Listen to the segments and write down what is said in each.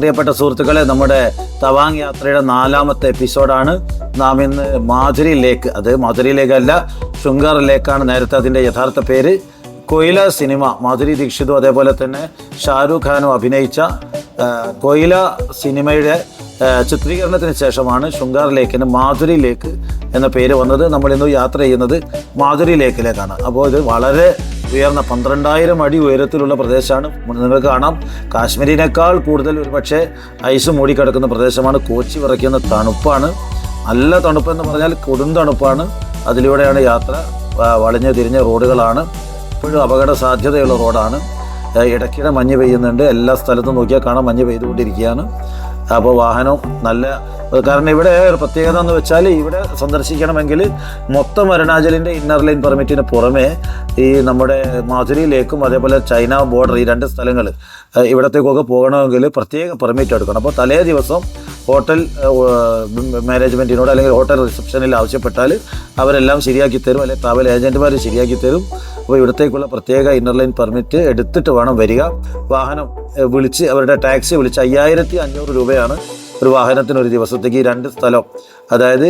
പ്രിയപ്പെട്ട സുഹൃത്തുക്കളെ നമ്മുടെ തവാങ് യാത്രയുടെ നാലാമത്തെ എപ്പിസോഡാണ്. നാം ഇന്ന് മാധുരി ലേക്ക് അത് മാധുരി ലേക്ക് അല്ല ശുങ്കർ ലേക്കാണ് നേരത്തെ അതിന്റെ യഥാർത്ഥ പേര്. കൊയില സിനിമ മാധുരി ദീക്ഷിതും അതേപോലെ തന്നെ ഷാരൂഖ് ഖാനും അഭിനയിച്ച കൊയില സിനിമയുടെ ചിത്രീകരണത്തിന് ശേഷമാണ് ശുങ്കാർ ലേക്കിന് മാധുരി ലേക്ക് എന്ന പേര് വന്നത്. നമ്മളിന്ന് യാത്ര ചെയ്യുന്നത് മാധുരി ലേക്കിലേക്കാണ്. അപ്പോൾ ഇത് വളരെ ഉയർന്ന പന്ത്രണ്ടായിരം അടി ഉയരത്തിലുള്ള പ്രദേശമാണ്. നിങ്ങൾക്ക് കാണാം. കാശ്മീരിനേക്കാൾ കൂടുതൽ ഒരുപക്ഷെ ഐസ് മൂടിക്കിടക്കുന്ന പ്രദേശമാണ്. കോച്ചി വിറയ്ക്കുന്ന തണുപ്പാണ്. നല്ല തണുപ്പെന്ന് പറഞ്ഞാൽ കൊടും തണുപ്പാണ്. അതിലൂടെയാണ് യാത്ര വളഞ്ഞു തിരിഞ്ഞ റോഡുകളാണ്. ഇപ്പോഴും അപകട സാധ്യതയുള്ള റോഡാണ്. ഇടയ്ക്കിടെ മഞ്ഞ് പെയ്യുന്നുണ്ട്. എല്ലാ സ്ഥലത്തും നോക്കിയാൽ കാണാം. മഞ്ഞ് പെയ്തുകൊണ്ടിരിക്കുകയാണ്. അപ്പോൾ വാഹനം നല്ല കാരണം ഇവിടെ ഒരു പ്രത്യേകത എന്ന് വെച്ചാൽ ഇവിടെ സന്ദർശിക്കണമെങ്കിൽ മൊത്തം അരുണാചലിന്റെ ഇന്നർ ലൈൻ പെർമിറ്റിന് പുറമേ ഈ നമ്മുടെ മാധുരി ലേക്കും അതേപോലെ ചൈന ബോർഡർ ഈ രണ്ട് സ്ഥലങ്ങൾ ഇവിടത്തേക്കൊക്കെ പോകണമെങ്കിൽ പ്രത്യേക പെർമിറ്റ് എടുക്കണം. അപ്പോൾ തലേ ദിവസം ഹോട്ടൽ മാനേജ്മെന്റിനോട് അല്ലെങ്കിൽ ഹോട്ടൽ റിസപ്ഷനിൽ ആവശ്യപ്പെട്ടാൽ അവരെല്ലാം ശരിയാക്കി തരും. അല്ലെങ്കിൽ ട്രാവൽ ഏജന്റുമാർ ശരിയാക്കി തരും. അപ്പോൾ ഇവിടത്തേക്കുള്ള പ്രത്യേക ഇന്നർ ലൈൻ പെർമിറ്റ് എടുത്തിട്ട് വേണം വരിക. വാഹനം വിളിച്ച് അവരുടെ ടാക്സി വിളിച്ച് അയ്യായിരത്തി അഞ്ഞൂറ് രൂപയാണ് ഒരു വാഹനത്തിന് ഒരു ദിവസത്തേക്ക് രണ്ട് സ്ഥലം. അതായത്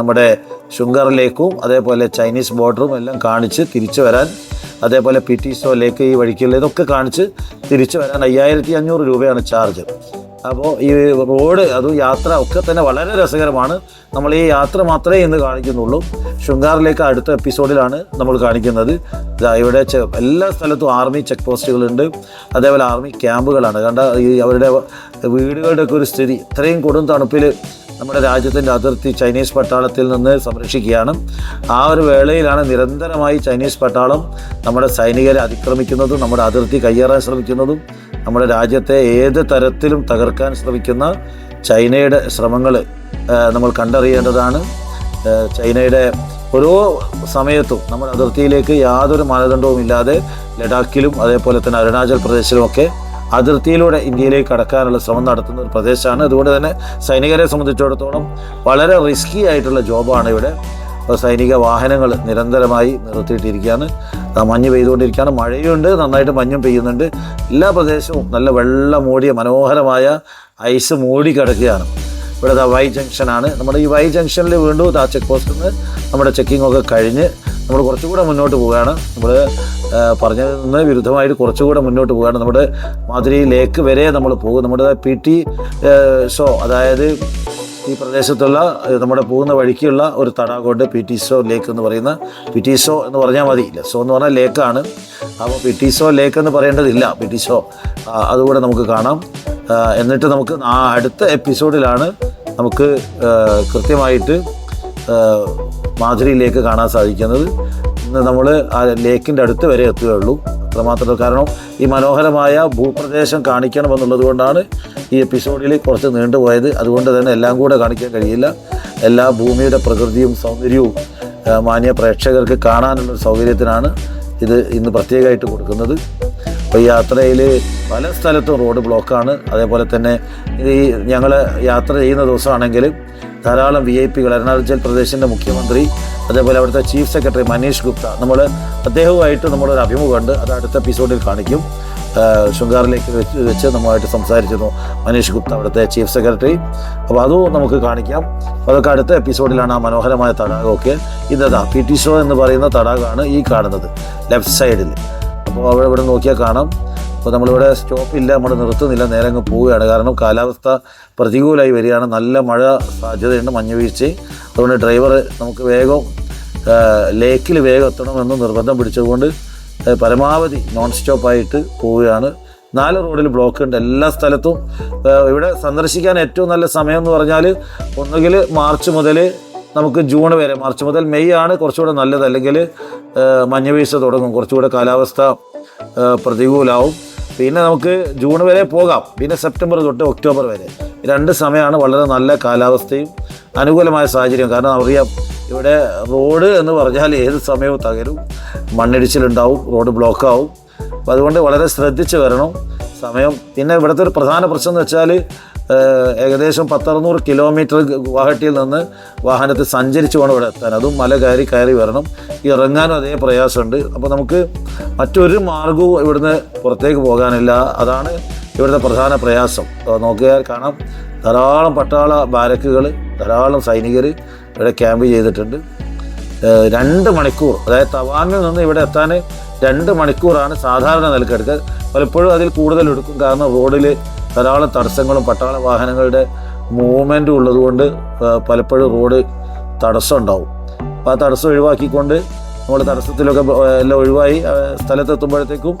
നമ്മുടെ ഷുഗർ ലേക്കും അതേപോലെ ചൈനീസ് ബോർഡറും എല്ലാം കാണിച്ച് തിരിച്ചു വരാൻ അതേപോലെ പി ടി സോ ലേക്ക് ഈ വഴിക്കുള്ള ഇതൊക്കെ കാണിച്ച് തിരിച്ചു വരാൻ അയ്യായിരത്തി അഞ്ഞൂറ് രൂപയാണ് ചാർജ്. അപ്പോൾ ഈ റോഡ് അതും യാത്ര ഒക്കെ തന്നെ വളരെ രസകരമാണ്. നമ്മൾ ഈ യാത്ര മാത്രമേ ഇന്ന് കാണിക്കുന്നുള്ളൂ. ശൃംഗാറിലേക്ക് അടുത്ത എപ്പിസോഡിലാണ് നമ്മൾ കാണിക്കുന്നത്. ഇവിടെ എല്ലാ സ്ഥലത്തും ആർമി ചെക്ക് പോസ്റ്റുകളുണ്ട്. അതേപോലെ ആർമി ക്യാമ്പുകളാണ്. കണ്ട ഈ അവരുടെ വീടുകളുടെയൊക്കെ ഒരു സ്ഥിതി. ഇത്രയും കൊടും തണുപ്പിൽ നമ്മുടെ രാജ്യത്തിന്റെ അതിർത്തി ചൈനീസ് പട്ടാളത്തിൽ നിന്ന് സംരക്ഷിക്കുകയാണ്. ആ ഒരു വേളയിലാണ് നിരന്തരമായി ചൈനീസ് പട്ടാളം നമ്മുടെ സൈനികരെ അതിക്രമിക്കുന്നതും നമ്മുടെ അതിർത്തി കയ്യേറാൻ ശ്രമിക്കുന്നതും നമ്മുടെ രാജ്യത്തെ ഏത് തരത്തിലും തകർക്കാൻ ശ്രമിക്കുന്ന ചൈനയുടെ ശ്രമങ്ങൾ നമ്മൾ കണ്ടറിയേണ്ടതാണ്. ചൈനയുടെ ഓരോ സമയത്തും നമ്മുടെ അതിർത്തിയിലേക്ക് യാതൊരു മാനദണ്ഡവും ഇല്ലാതെ ലഡാക്കിലും അതേപോലെ തന്നെ അരുണാചൽ പ്രദേശിലുമൊക്കെ അതിർത്തിയിലൂടെ ഇന്ത്യയിലേക്ക് കടക്കാനുള്ള ശ്രമം നടത്തുന്ന ഒരു പ്രദേശമാണ്. അതുകൊണ്ട് തന്നെ സൈനികരെ സംബന്ധിച്ചിടത്തോളം വളരെ റിസ്കി ആയിട്ടുള്ള ജോബാണ് ഇവിടെ. അപ്പോൾ സൈനിക വാഹനങ്ങൾ നിരന്തരമായി നിർത്തിയിട്ടിരിക്കുകയാണ്. മഞ്ഞ് പെയ്തുകൊണ്ടിരിക്കുകയാണ്. മഴയുണ്ട് നന്നായിട്ട് മഞ്ഞും പെയ്യുന്നുണ്ട്. എല്ലാ പ്രദേശവും നല്ല വെള്ളം മൂടിയ മനോഹരമായ ഐസ് മൂടി കിടക്കുകയാണ് ഇവിടെ വൈ ജംഗ്ഷനാണ് നമ്മുടെ ഈ വൈ ജംഗ്ഷനിൽ വീണ്ടും ആ ചെക്ക് പോസ്റ്റിൽ നിന്ന് നമ്മുടെ ചെക്കിംഗ് ഒക്കെ കഴിഞ്ഞ് നമ്മൾ കുറച്ചുകൂടെ മുന്നോട്ട് പോവുകയാണ്. നമ്മൾ പറഞ്ഞതിൽ നിന്ന് വിരുദ്ധമായിട്ട് കുറച്ചുകൂടെ മുന്നോട്ട് പോവുകയാണ്. നമ്മുടെ മാതിരി ലേക്ക് വരെ നമ്മൾ പോകും. നമ്മുടെ പി ടി ഷോ അതായത് ഈ പ്രദേശത്തുള്ള നമ്മുടെ പോകുന്ന വഴിക്കുള്ള ഒരു തടാകമുണ്ട് പി ടി സോ ലേക്ക് എന്ന് പറയുന്ന. പി ടി സോ എന്ന് പറഞ്ഞാൽ മതി. സോ എന്ന് പറഞ്ഞാൽ ലേക്കാണ് അപ്പോൾ പി ടി സോ ലേക്ക് എന്ന് പറയേണ്ടതില്ല പി ടി സോ അതുകൂടെ നമുക്ക് കാണാം. എന്നിട്ട് നമുക്ക് ആ അടുത്ത എപ്പിസോഡിലാണ് നമുക്ക് കൃത്യമായിട്ട് മാധുരി മാധുരിയിലേക്ക് കാണാൻ സാധിക്കുന്നത്. ഇന്ന് നമ്മൾ ആ ലേക്കിന്റെ അടുത്ത് വരെ എത്തുകയുള്ളൂ. അത്രമാത്രം കാരണം ഈ മനോഹരമായ ഭൂപ്രദേശം കാണിക്കണമെന്നുള്ളത് കൊണ്ടാണ് ഈ എപ്പിസോഡിൽ കുറച്ച് നീണ്ടുപോയത് അതുകൊണ്ട് തന്നെ എല്ലാം കൂടെ കാണിക്കാൻ കഴിയില്ല. എല്ലാ ഭൂമിയുടെ പ്രകൃതിയും സൗന്ദര്യവും മാന്യ പ്രേക്ഷകർക്ക് കാണാനുള്ള സൗകര്യത്തിനാണ് ഇത് ഇന്ന് പ്രത്യേകമായിട്ട് കൊടുക്കുന്നത്. അപ്പോൾ ഈ യാത്രയിൽ പല സ്ഥലത്തും റോഡ് ബ്ലോക്കാണ്. അതേപോലെ തന്നെ ഈ ഞങ്ങൾ യാത്ര ചെയ്യുന്ന ദിവസമാണെങ്കിൽ ധാരാളം വി ഐ പികൾ അരുണാചൽ പ്രദേശിന്റെ മുഖ്യമന്ത്രി അതേപോലെ അവിടുത്തെ ചീഫ് സെക്രട്ടറി മനീഷ് ഗുപ്ത നമ്മൾ അദ്ദേഹവുമായിട്ട് നമ്മളൊരു അഭിമുഖമുണ്ട്. അത് അടുത്ത എപ്പിസോഡിൽ കാണിക്കും. ശൃംഗാറിലേക്ക് വെച്ച് വെച്ച് നമ്മളുമായിട്ട് സംസാരിച്ചിരുന്നു മനീഷ് ഗുപ്ത അവിടുത്തെ ചീഫ് സെക്രട്ടറി. അപ്പോൾ അതും നമുക്ക് കാണിക്കാം. അതൊക്കെ അടുത്ത എപ്പിസോഡിലാണ് ആ മനോഹരമായ തടാകമൊക്കെ ഇതാ പി ടി ഷോ എന്ന് പറയുന്ന തടാകമാണ് ഈ കാണുന്നത് ലെഫ്റ്റ് സൈഡിൽ അപ്പോൾ അവിടെ ഇവിടെ നോക്കിയാൽ കാണാം. അപ്പോൾ നമ്മളിവിടെ സ്റ്റോപ്പില്ല നമ്മൾ നിർത്തുന്നില്ല നേരെ അങ്ങ് പോവുകയാണ്. കാരണം കാലാവസ്ഥ പ്രതികൂലമായി വരികയാണ്. നല്ല മഴ സാധ്യതയുണ്ട് മഞ്ഞ് വീഴ്ച. അതുകൊണ്ട് ഡ്രൈവർ നമുക്ക് വേഗം ലേക്കിൽ വേഗം എത്തണമെന്ന് നിർബന്ധം പിടിച്ചതുകൊണ്ട് പരമാവധി നോൺ സ്റ്റോപ്പായിട്ട് പോവുകയാണ്. നാല് റോഡിൽ ബ്ലോക്ക് ഉണ്ട്. എല്ലാ സ്ഥലത്തും ഇവിടെ സന്ദർശിക്കാൻ ഏറ്റവും നല്ല സമയം എന്ന് പറഞ്ഞാൽ ഒന്നുകിൽ മാർച്ച് മുതൽ നമുക്ക് ജൂൺ വരെ. മാർച്ച് മുതൽ മെയ് ആണ് കുറച്ചുകൂടെ നല്ലത്. അല്ലെങ്കിൽ മഞ്ഞുവീഴ്ച തുടങ്ങും. കുറച്ചുകൂടെ കാലാവസ്ഥ പ്രതികൂലാവും. പിന്നെ നമുക്ക് ജൂൺ വരെ പോകാം. പിന്നെ സെപ്റ്റംബർ തൊട്ട് ഒക്ടോബർ വരെ. രണ്ട് സമയമാണ് വളരെ നല്ല കാലാവസ്ഥയും അനുകൂലമായ സാഹചര്യം. കാരണം അറിയാം ഇവിടെ റോഡ് എന്ന് പറഞ്ഞാൽ ഏത് സമയവും തകരും. മണ്ണിടിച്ചിലുണ്ടാവും റോഡ് ബ്ലോക്കാവും. അപ്പോൾ അതുകൊണ്ട് വളരെ ശ്രദ്ധിച്ച് വരണം. സമയം പിന്നെ ഇവിടുത്തെ ഒരു പ്രധാന പ്രശ്നം എന്ന് വെച്ചാൽ ഏകദേശം പത്തറുന്നൂറ് കിലോമീറ്റർ ഗുവാഹട്ടിയിൽ നിന്ന് വാഹനത്തിൽ സഞ്ചരിച്ച് വേണം ഇവിടെ എത്താൻ. അതും മല കയറി കയറി വരണം. ഇറങ്ങാനും അതേ പ്രയാസമുണ്ട്. അപ്പോൾ നമുക്ക് മറ്റൊരു മാർഗവും ഇവിടുന്ന് പുറത്തേക്ക് പോകാനില്ല. അതാണ് ഇവിടുത്തെ പ്രധാന പ്രയാസം. നോക്കിയാൽ കാണാം. ധാരാളം പട്ടാള ബാരക്കുകൾ ധാരാളം സൈനികർ ഇവിടെ ക്യാമ്പ് ചെയ്തിട്ടുണ്ട്. രണ്ട് മണിക്കൂർ അതായത് തവാങ്ങിൽ നിന്ന് ഇവിടെ എത്താൻ രണ്ട് മണിക്കൂറാണ് സാധാരണ നിലക്കെടുക്കുക. പലപ്പോഴും അതിൽ കൂടുതൽ എടുക്കും. കാരണം റോഡിൽ ധാരാളം തടസ്സങ്ങളും പട്ടാള വാഹനങ്ങളുടെ മൂവ്മെന്റും ഉള്ളതുകൊണ്ട് പലപ്പോഴും റോഡ് തടസ്സം ഉണ്ടാവും അപ്പോൾ ആ തടസ്സം ഒഴിവാക്കിക്കൊണ്ട് നമ്മൾ തടസ്സത്തിലൊക്കെ എല്ലാം ഒഴിവായി സ്ഥലത്തെത്തുമ്പോഴത്തേക്കും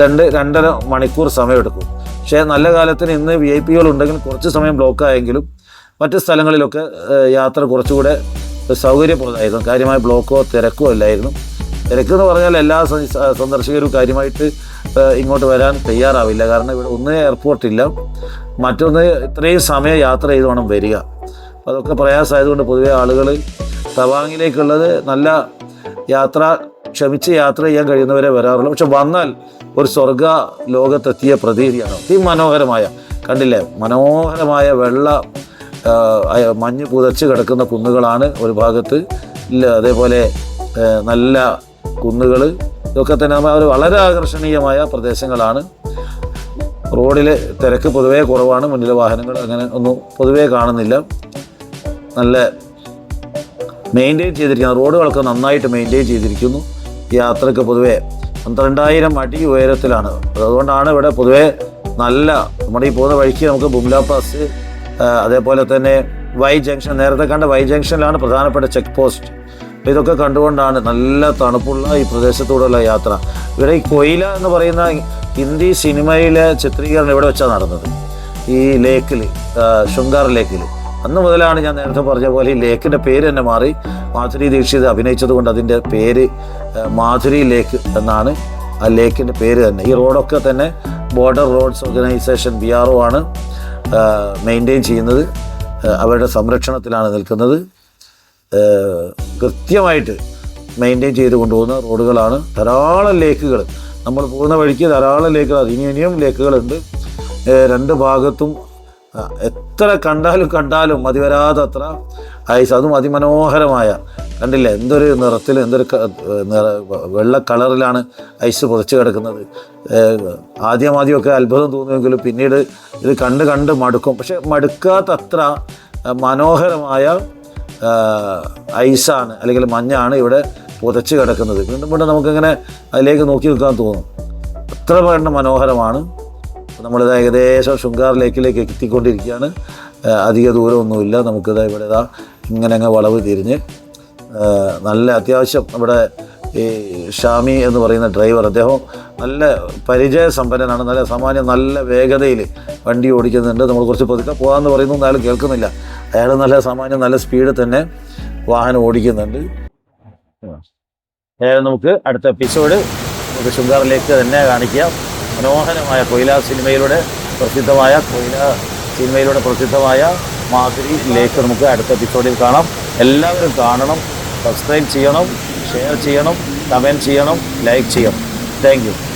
രണ്ട് രണ്ടര മണിക്കൂർ സമയമെടുക്കും. പക്ഷേ നല്ല കാലത്തിന് ഇന്ന് വി ഐ പികൾ ഉണ്ടെങ്കിൽ കുറച്ച് സമയം ബ്ലോക്ക് ആയെങ്കിലും മറ്റ് സ്ഥലങ്ങളിലൊക്കെ യാത്ര കുറച്ചുകൂടെ സൗകര്യപ്രദമായിരുന്നു. കാര്യമായ ബ്ലോക്കോ തിരക്കോ അല്ലായിരുന്നു. തിരക്കെന്ന് പറഞ്ഞാൽ എല്ലാ സന്ദർശകരും കാര്യമായിട്ട് ഇങ്ങോട്ട് വരാൻ തയ്യാറാവില്ല. കാരണം ഇവിടെ ഒന്ന് എയർപോർട്ടില്ല മറ്റൊന്ന് ഇത്രയും സമയം യാത്ര ചെയ്ത് വേണം വരിക. അതൊക്കെ പ്രയാസമായതുകൊണ്ട് പൊതുവെ ആളുകൾ തവാങ്ങിലേക്കുള്ളത് നല്ല യാത്ര ക്ഷമിച്ച് യാത്ര ചെയ്യാൻ കഴിയുന്നവരെ വരാറുള്ളൂ. പക്ഷെ വന്നാൽ ഒരു സ്വർഗ ലോകത്തെത്തിയ പ്രതീതിയാണ്. അതിമനോഹരമായ കണ്ടില്ലേ? മനോഹരമായ വെള്ള മഞ്ഞ് പുതച്ച് കിടക്കുന്ന കുന്നുകളാണ് ഒരു ഭാഗത്ത്. അതേപോലെ നല്ല കുന്നുകൾ ഇതൊക്കെ തന്നെ അവർ വളരെ ആകർഷണീയമായ പ്രദേശങ്ങളാണ്. റോഡിൽ തിരക്ക് പൊതുവേ കുറവാണ്. മുന്നിലെ വാഹനങ്ങൾ അങ്ങനെ ഒന്നും പൊതുവേ കാണുന്നില്ല. നല്ല മെയിന്റെയിൻ ചെയ്തിരിക്കുന്നു. റോഡുകളൊക്കെ നന്നായിട്ട് മെയിന്റെയിൻ ചെയ്തിരിക്കുന്നു. യാത്രയ്ക്ക് പൊതുവേ പന്ത്രണ്ടായിരം അടി ഉയരത്തിലാണ്. അതുകൊണ്ടാണ് ഇവിടെ പൊതുവേ നല്ല നമ്മുടെ ഈ പോകുന്ന വഴിക്ക് നമുക്ക് ബുംല പാസ് അതേപോലെ തന്നെ വൈ ജംഗ്ഷൻ നേരത്തെ കണ്ട വൈ ജംഗ്ഷനിലാണ് പ്രധാനപ്പെട്ട ചെക്ക് പോസ്റ്റ്. ഇതൊക്കെ കണ്ടുകൊണ്ടാണ് നല്ല തണുപ്പുള്ള ഈ പ്രദേശത്തൂടെയുള്ള യാത്ര. ഇവിടെ ഈ കൊയില എന്ന് പറയുന്ന ഹിന്ദി സിനിമയിലെ ചിത്രീകരണം ഇവിടെ വെച്ചാണ് നടന്നത്. ഈ ലേക്കിൽ ശൃംഗാർ ലേക്കിൽ അന്ന് മുതലാണ് ഞാൻ നേരത്തെ പറഞ്ഞ പോലെ ഈ ലേക്കിന്റെ പേര് തന്നെ മാറി. മാധുരി ദീക്ഷിത് അഭിനയിച്ചത് കൊണ്ട് അതിന്റെ പേര് മാധുരി ലേക്ക് എന്നാണ് ആ ലേക്കിന്റെ പേര് തന്നെ. ഈ റോഡൊക്കെ തന്നെ Border Roads Organisation B R O ആണ് മെയിന്റെയിൻ ചെയ്യുന്നത്. അവരുടെ സംരക്ഷണത്തിലാണ് നിൽക്കുന്നത്. കൃത്യമായിട്ട് മെയിന്റെയിൻ ചെയ്ത് കൊണ്ടുപോകുന്ന റോഡുകളാണ്. ധാരാളം ലേക്കുകൾ. നമ്മൾ പോകുന്ന വഴിക്ക് ധാരാളം ലേക്കുകൾ ഇനി ഇനിയും ലേക്കുകളുണ്ട്. രണ്ട് ഭാഗത്തും എത്ര കണ്ടാലും കണ്ടാലും മതിവരാതത്ര ഐസ് അതും അതിമനോഹരമായ കണ്ടില്ല? എന്തൊരു നിറത്തിൽ എന്തൊരു വെള്ള കളറിലാണ് ഐസ് പുതച്ച് കിടക്കുന്നത്. ആദ്യം ആദ്യമൊക്കെ അത്ഭുതം തോന്നുമെങ്കിലും പിന്നീട് ഇത് കണ്ട് കണ്ട് മടുക്കും. പക്ഷെ മടുക്കാത്തത്ര മനോഹരമായ ഐസാണ് അല്ലെങ്കിൽ മഞ്ഞാണ് ഇവിടെ പുതച്ച് കിടക്കുന്നത്. വീണ്ടും വീണ്ടും നമുക്കിങ്ങനെ അതിലേക്ക് നോക്കി നിൽക്കാൻ തോന്നും. അത്ര വേണ്ട മനോഹരമാണ്. നമ്മളിത് ഏകദേശം ശൃംഗാർ ലേക്കിലേക്ക് എത്തിക്കൊണ്ടിരിക്കുകയാണ് അധിക ദൂരമൊന്നുമില്ല. നമുക്കിത് ഇവിടെ ഇതാ ഇങ്ങനെ അങ്ങ് വളവ് തിരിഞ്ഞ് നല്ല അത്യാവശ്യം ഇവിടെ ഈ ഷാമി എന്ന് പറയുന്ന ഡ്രൈവർ അദ്ദേഹം നല്ല പരിചയസമ്പന്നനാണ് നല്ല സാമാന്യം നല്ല വേഗതയിൽ വണ്ടി ഓടിക്കുന്നുണ്ട്. നമ്മൾ കുറച്ച് പതുക്കെ പോകാമെന്ന് പറയുന്നു അയാൾ കേൾക്കുന്നില്ല. അയാൾ നല്ല സാമാന്യം നല്ല സ്പീഡിൽ തന്നെ വാഹനം ഓടിക്കുന്നുണ്ട്. ഏതായാലും നമുക്ക് അടുത്ത എപ്പിസോഡ് നമുക്ക് ശൃംഗാറിലേക്ക് തന്നെ കാണിക്കാം. മനോഹരമായ കൊയില സിനിമയിലൂടെ പ്രസിദ്ധമായ കൊയില സിനിമയിലൂടെ പ്രസിദ്ധമായ മാധുരി ലേക്ക് നമുക്ക് അടുത്ത എപ്പിസോഡിൽ കാണാം. എല്ലാവരും കാണണം സബ്സ്ക്രൈബ് ചെയ്യണം. ഷെയർ ചെയ്യണം കമന്റ് ചെയ്യണം ലൈക്ക് ചെയ്യണം. താങ്ക്